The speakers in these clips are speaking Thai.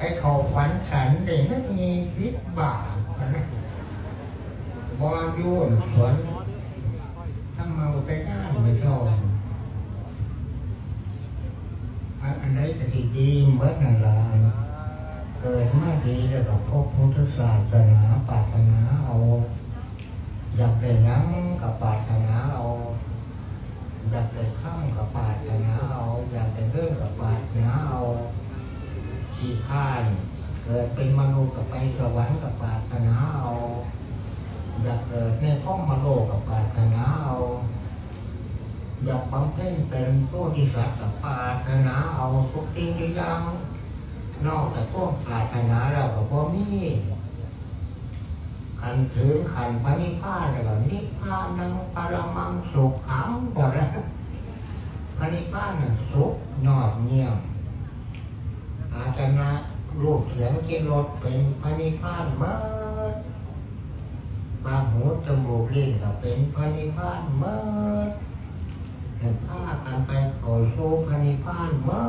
ไอ้เขาฝันขันเด็กนักมีสิบบาทนะบอลยุ่นสวนถ้งเมาไปก้านไปชอบอันนไหนจะที่ดีเมื่อนั่นละเกิดมาดีแล้วก็พบพุทธศาสนาปรารถนาเอา ขี้ข้านเกิดเป็นมนุษย์กับไปสวรรค์กับปรารถนาเอาอยากเกิดในท้องมโลกกับปรารถนาเอาอยากบำเพ็ญเป็นผู้ที่สัตว์กับปรารถนาเอาทุกสิ่งทุกอย่างนอกจากพวกปรารถนาแล้วก็พอมีขันถึงขันพระนิพพานแล้วก็นิพพานังปรมังสุขขังหมดแล้วพระนิพพานน่ะสุขยอดเยี่ยม อาจนะรูปเสียงกินรสเป็นพระนิพพานเมื่อตาหูจมูกลิ้นก็เป็นพระนิพพานเมื่อเห็นผ้ากันไปขอสู้พระนิพพานเมื่อ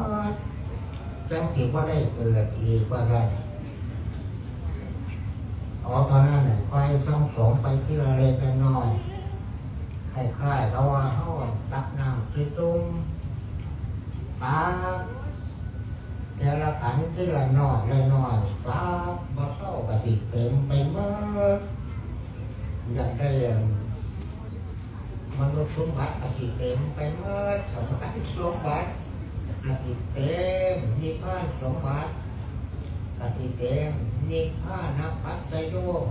จังสิว่าได้เกิดอีกว่าได้อ๋อตอนนั้นน่ะไฟส่องสองไปที่ละเล็กละน้อยคล้ายๆกับว่าเขาตักน้ำที่ตุ้มตา แต่ละขันทีละน้อยละน้อยสาบมาเข้ากะติเต็มไปหมดอยากได้ย่างมนุษย์สมบัติกะติเต็มไปหมดสมบัติสมบัติกะติเต็มนิพพานสมบัติกะติเต็มนิพพานปัจจโยโหตุสาธุ